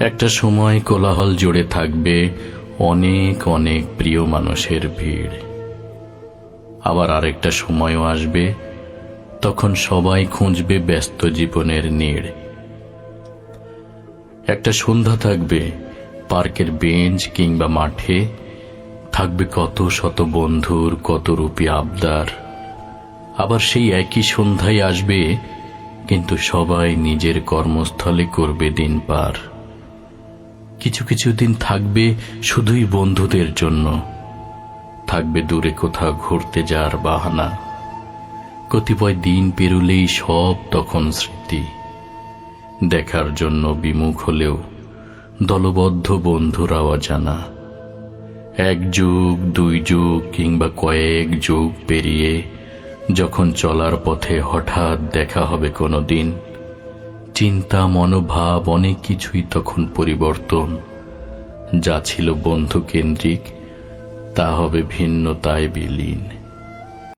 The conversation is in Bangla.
একটা সময় কোলাহল জুড়ে থাকবে অনেক অনেক প্রিয় মানুষের ভিড়। আবার আরেকটা সময়ও আসবে, তখন সবাই খুঁজবে ব্যস্ত জীবনের নীড়। একটা সন্ধ্যা থাকবে, পার্কের বেঞ্চ কিংবা মাঠে, থাকবে কত শত বন্ধুর, কত রূপী আবদার। আবার সেই একই সন্ধ্যায় আসবে, কিন্তু সবাই নিজের কর্মস্থলে করবে দিন পার। কিছু কিছু দিন থাকবে শুধুই বন্ধুদের জন্য। থাকবে দূরে কোথাও ঘুরতে যাওয়ার বাহানা। কতিপয় দিন পেরুলেই সব তখন স্মৃতি। দেখার জন্য বিমুখ হলেও দলবদ্ধ বন্ধুরাও অজানা এক যুগ, দুই যুগ কিংবা কয়েক যুগ পেরিয়ে যখন চলার পথে হঠাৎ দেখা হবে কোনো দিন চিন্তা মনোভাব অনেক কিছুই তখন পরিবর্তন। যা ছিল বন্ধুকেন্দ্রিক তা হবে ভিন্নতায় বিলীন।